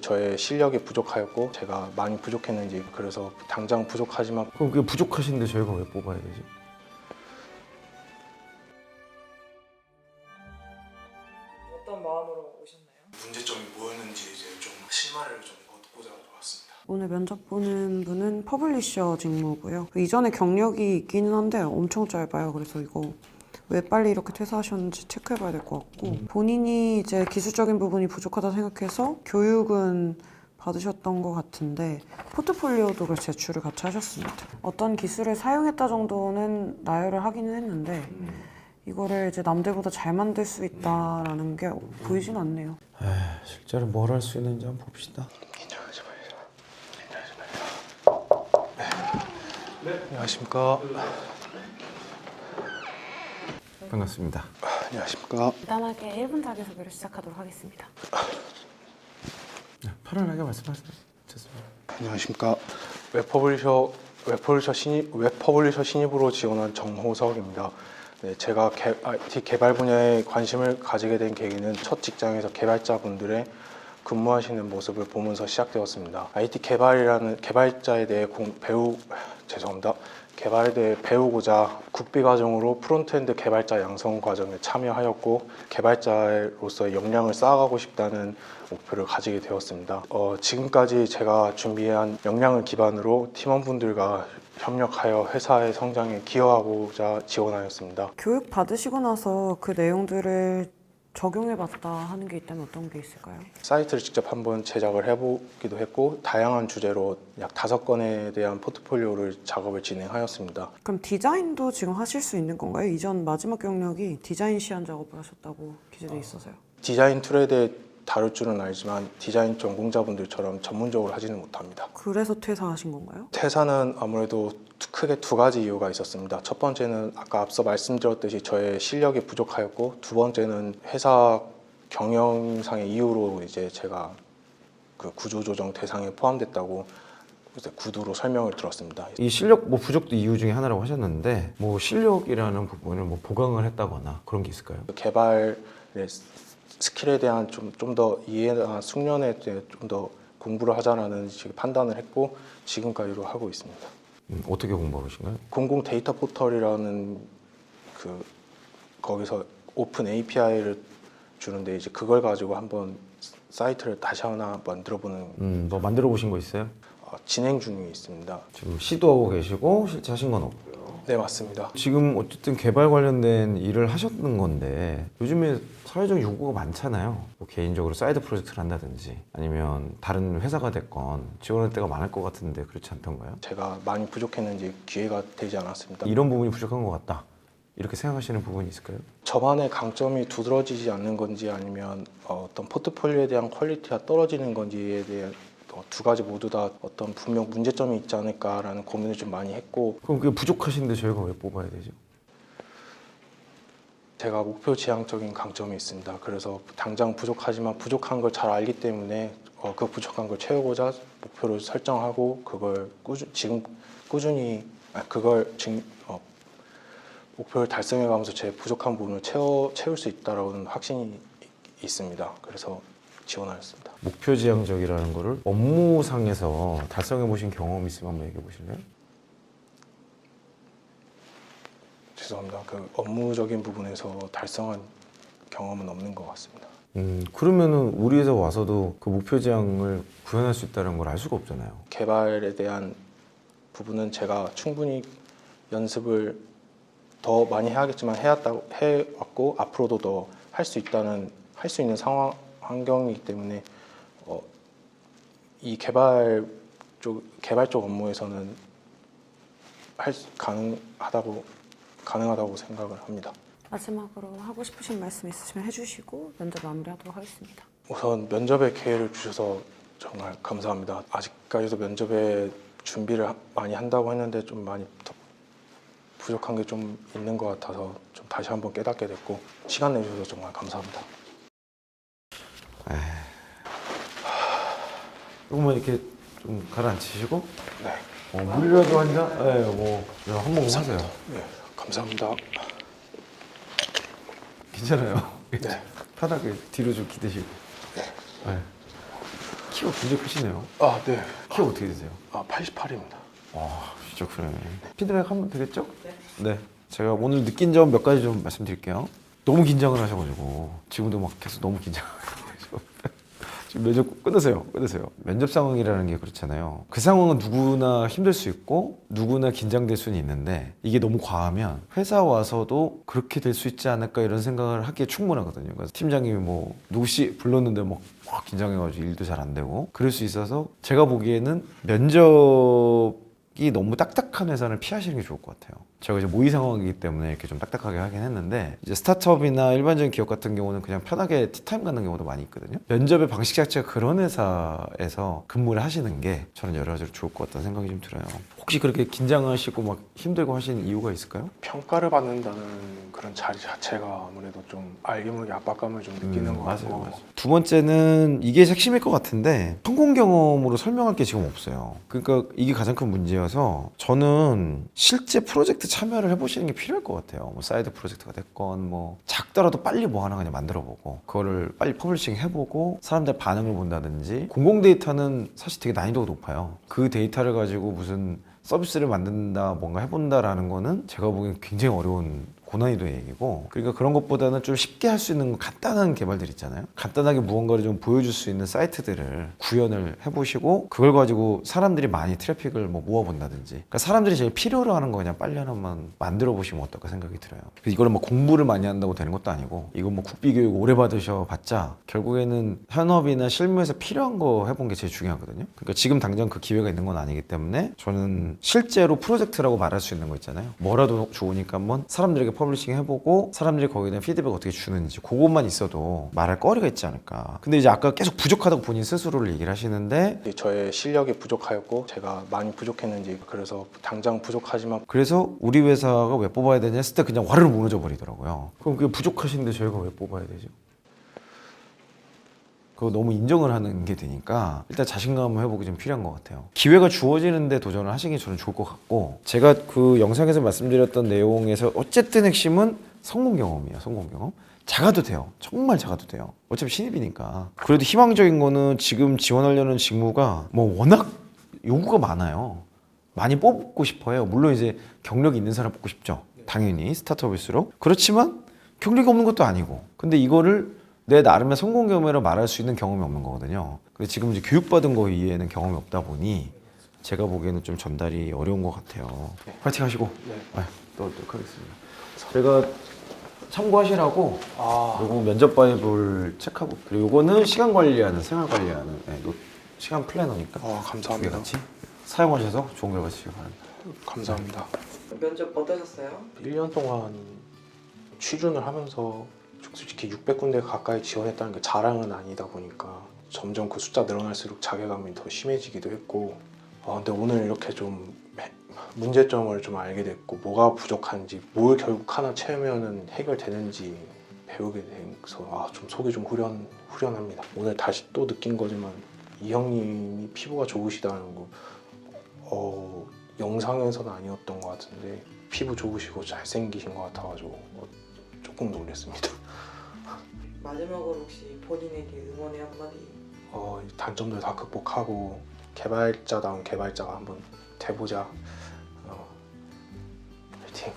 저의 실력이 부족하였고 제가 많이 부족했는지 그래서 당장 부족하지만 그럼 그게 부족하신데 저희가 왜 뽑아야 되지? 어떤 마음으로 오셨나요? 문제점이 뭐였는지 이제 좀 실마리를 좀 얻고자 왔습니다. 오늘 면접 보는 분은 퍼블리셔 직무고요. 그 이전에 경력이 있기는 한데 엄청 짧아요. 그래서 이거 왜 빨리 이렇게 퇴사하셨는지 체크해봐야 될 것 같고 본인이 이제 기술적인 부분이 부족하다 생각해서 교육은 받으셨던 것 같은데 포트폴리오도 그 제출을 같이 하셨습니다. 어떤 기술을 사용했다 정도는 나열을 하기는 했는데 이거를 이제 남들보다 잘 만들 수 있다라는 게 보이진 않네요. 에이, 실제로 뭘 할 수 있는지 한번 봅시다. 긴장하지 마세요. 긴장하지 마세요. 네. 안녕하십니까. 반갑습니다. 안녕하십니까. 간단하게 1분 자기소개를 시작하도록 하겠습니다. 네, 편안하게 말씀하세요. 좋습니다. 안녕하십니까. 웹퍼블리셔 웹퍼블리셔 신입 웹퍼블리셔 신입으로 지원한 정호석입니다. 네, 제가 개, IT 개발 분야에 관심을 가지게 된 계기는 첫 직장에서 개발자분들의 근무하시는 모습을 보면서 시작되었습니다. IT 개발이라는 개발자에 대해 공, 배우 죄송합니다. 개발에 대해 배우고자 국비 과정으로 프론트엔드 개발자 양성 과정에 참여하였고 개발자로서의 역량을 쌓아가고 싶다는 목표를 가지게 되었습니다. 어, 지금까지 제가 준비한 역량을 기반으로 팀원분들과 협력하여 회사의 성장에 기여하고자 지원하였습니다. 교육 받으시고 나서 그 내용들을 적용해봤다 하는 게 있다면 어떤 게 있을까요? 사이트를 직접 한번 제작을 해보기도 했고 다양한 주제로 약 다섯 건에 대한 포트폴리오를 작업을 진행하였습니다. 그럼 디자인도 지금 하실 수 있는 건가요? 이전 마지막 경력이 디자인 시안 작업을 하셨다고 기재돼 있어서요. 디자인 툴에 대해 다룰 줄은 알지만 디자인 전공자분들처럼 전문적으로 하지는 못합니다. 그래서 퇴사하신 건가요? 퇴사는 아무래도 두- 크게 두 가지 이유가 있었습니다. 첫 번째는 아까 앞서 말씀드렸듯이 저의 실력이 부족하였고 두 번째는 회사 경영상의 이유로 이제 제가 그 구조조정 대상에 포함됐다고 이제 구두로 설명을 들었습니다. 이 실력 뭐 부족도 이유 중에 하나라고 하셨는데 뭐 실력이라는 부분을 뭐 보강을 했다거나 그런 게 있을까요? 개발의 스- 스킬에 대한 좀 좀 더 이해나 숙련에 대해 좀 더 공부를 하자라는 지금 판단을 했고 지금까지로 하고 있습니다. 음, 어떻게 공부하고 계신가요? 공공 데이터 포털이라는 그 거기서 오픈 API를 주는데 이제 그걸 가지고 한번 사이트를 다시 하나 만들어보는 음, 뭐 만들어 보신 거 있어요? 어, 진행 중에 있습니다. 지금 시도하고 계시고 실제 하신 건 없고요. 네 맞습니다. 지금 어쨌든 개발 관련된 일을 하셨는 건데 요즘에 사회적 요구가 많잖아요. 뭐 개인적으로 사이드 프로젝트를 한다든지 아니면 다른 회사가 됐건 지원할 때가 많을 것 같은데 그렇지 않던가요? 제가 많이 부족했는지 기회가 되지 않았습니다. 이런 부분이 부족한 것 같다. 이렇게 생각하시는 부분이 있을까요? 저만의 강점이 두드러지지 않는 건지 아니면 어, 어떤 포트폴리오에 대한 퀄리티가 떨어지는 건지에 대한 어, 두 가지 모두 다 어떤 분명 문제점이 있지 않을까라는 고민을 좀 많이 했고 그럼 그게 부족하신데 저희가 왜 뽑아야 되죠? 제가 목표 지향적인 강점이 있습니다. 그래서 당장 부족하지만 부족한 걸 잘 알기 때문에 어, 그 부족한 걸 채우고자 목표를 설정하고 그걸 꾸준 지금 꾸준히 아, 그걸 지금 어, 목표를 달성해가면서 제 부족한 부분을 채워 채울 수 있다라는 확신이 이- 있습니다. 그래서 지원하였습니다. 목표 지향적이라는 거를 업무상에서 달성해 보신 경험 있으면 한번 얘기해 보실래요? 죄송합니다. 그 업무적인 부분에서 달성한 경험은 없는 것 같습니다. 음, 그러면은 우리 회사 와서도 그 목표 지향을 구현할 수 있다는 걸 알 수가 없잖아요. 개발에 대한 부분은 제가 충분히 연습을 더 많이 해야겠지만 해왔다고 해왔고 앞으로도 더 할 수 있다는 할 수 있는 상황 환경이기 때문에 어, 이 개발 쪽 개발 쪽 업무에서는 할 수- 가능하다고 가능하다고 생각을 합니다. 마지막으로 하고 싶으신 말씀 있으시면 해주시고 면접 마무리하도록 하겠습니다. 우선 면접의 기회를 주셔서 정말 감사합니다. 아직까지도 면접에 준비를 하- 많이 한다고 했는데 좀 많이 더 부족한 게 좀 있는 것 같아서 좀 다시 한번 깨닫게 됐고 시간 내주셔서 정말 감사합니다. 조금만 이렇게 좀 가라앉히시고 네, 어, 물이라도 한 잔? 네, 뭐한 모금 하세요. 네 감사합니다. 괜찮아요. 네. 편하게 뒤로 좀 기대시고. 네. 네. 키가 굉장히 크시네요. 아, 네. 키가 어떻게 되세요? 아, 88입니다. 아 진짜 그러네. 피드백 하면 되겠죠? 네. 제가 오늘 느낀 점 몇 가지 좀 말씀드릴게요. 너무 긴장을 하셔가지고 지금도 막 계속 너무 긴장. 면접 끊으세요. 끊으세요. 면접 상황이라는 게 그렇잖아요. 그 상황은 누구나 힘들 수 있고 누구나 긴장될 수는 있는데 이게 너무 과하면 회사 와서도 그렇게 될 수 있지 않을까 이런 생각을 하기에 충분하거든요. 그래서 팀장님이 뭐 누구씨 불렀는데 막, 막 긴장해가지고 일도 잘 안 되고 그럴 수 있어서 제가 보기에는 면접이 너무 딱딱한 회사는 피하시는 게 좋을 것 같아요. 제가 이제 모의 상황이기 때문에 이렇게 좀 딱딱하게 하긴 했는데 이제 스타트업이나 일반적인 기업 같은 경우는 그냥 편하게 티타임 갖는 경우도 많이 있거든요. 면접의 방식 자체가 그런 회사에서 근무를 하시는 게 저는 여러 가지로 좋을 것 같다는 생각이 좀 들어요. 혹시 그렇게 긴장하시고 막 힘들고 하시는 이유가 있을까요? 평가를 받는다는 그런 자리 자체가 아무래도 좀 알게 모르게 압박감을 좀 느끼는 음, 것 맞아요, 같고 맞아요. 두 번째는 이게 핵심일 것 같은데 성공 경험으로 설명할 게 지금 없어요. 그러니까 이게 가장 큰 문제여서 저는 실제 프로젝트 참여를 해보시는 게 필요할 것 같아요. 뭐 사이드 프로젝트가 됐건 뭐 작더라도 빨리 뭐 하나 그냥 만들어보고 그거를 빨리 퍼블리싱 해보고 사람들 반응을 본다든지 공공 데이터는 사실 되게 난이도가 높아요. 그 데이터를 가지고 무슨 서비스를 만든다, 뭔가 해본다라는 거는 제가 보기엔 굉장히 어려운 고난이도의 얘기고 그러니까 그런 것보다는 좀 쉽게 할 수 있는 간단한 개발들 있잖아요. 간단하게 무언가를 좀 보여줄 수 있는 사이트들을 구현을 해보시고 그걸 가지고 사람들이 많이 트래픽을 뭐 모아본다든지 그러니까 사람들이 제일 필요로 하는 거 그냥 빨리 하나만 만들어 보시면 어떨까 생각이 들어요. 이거를 뭐 공부를 많이 한다고 되는 것도 아니고 이거 뭐 국비교육 오래 받으셔 봤자 결국에는 현업이나 실무에서 필요한 거 해본 게 제일 중요하거든요. 그러니까 지금 당장 그 기회가 있는 건 아니기 때문에 저는 실제로 프로젝트라고 말할 수 있는 거 있잖아요. 뭐라도 좋으니까 한번 사람들에게 퍼블리싱 해보고 사람들이 거기에 대한 피드백 어떻게 주는지 그것만 있어도 말할 거리가 있지 않을까 근데 이제 아까 계속 부족하다고 본인 스스로를 얘기를 하시는데 이제 저의 실력이 부족하였고 제가 많이 부족했는지 그래서 당장 부족하지만 그래서 우리 회사가 왜 뽑아야 되냐 했을 때 그냥 와르르 무너져 버리더라고요 그럼 그게 부족하신데 저희가 왜 뽑아야 되죠? 그거 너무 인정을 하는 게 되니까 일단 자신감 회복이 좀 필요한 것 같아요. 기회가 주어지는데 도전을 하시는 게 저는 좋을 것 같고 제가 그 영상에서 말씀드렸던 내용에서 어쨌든 핵심은 성공 경험이에요. 성공 경험. 작아도 돼요. 정말 작아도 돼요. 어차피 신입이니까. 그래도 희망적인 거는 지금 지원하려는 직무가 뭐 워낙 요구가 많아요. 많이 뽑고 싶어요. 물론 이제 경력이 있는 사람 뽑고 싶죠. 당연히 스타트업일수록. 그렇지만 경력이 없는 것도 아니고. 근데 이거를 내 나름의 성공 경험이라 말할 수 있는 경험이 없는 거거든요. 근데 지금 이제 교육받은 거 이외에는 경험이 없다 보니 제가 보기에는 좀 전달이 어려운 것 같아요. 파이팅 하시고 네. 아, 또 하도록 하겠습니다. 제가 참고하시라고 아 요거 면접 바이블 책하고 그리고 요거는 시간 관리하는 생활 관리하는 네, 노- 시간 플래너니까 아, 두개 감사합니다. 같이 사용하셔서 좋은 결과 주시기 바랍니다. 감사합니다. 면접 어떠셨어요? 1년 동안 취준을 하면서 솔직히 600군데 가까이 지원했다는 게 자랑은 아니다 보니까 점점 그 숫자 늘어날수록 자괴감이 더 심해지기도 했고 아, 근데 오늘 이렇게 좀 해- 문제점을 좀 알게 됐고 뭐가 부족한지 뭘 결국 하나 채우면 해결되는지 배우게 돼서 아, 좀 속이 좀 후련, 후련합니다. 오늘 다시 또 느낀 거지만 이 형님이 피부가 좋으시다는 거 어, 영상에서는 아니었던 것 같은데 피부 좋으시고 잘생기신 것 같아가지고 어, 조금 놀랐습니다. 마지막으로 혹시 본인에게 응원의 한마디 어, 이 단점들 다 극복하고 개발자다운 개발자가 한번 돼보자. 어, 파이팅.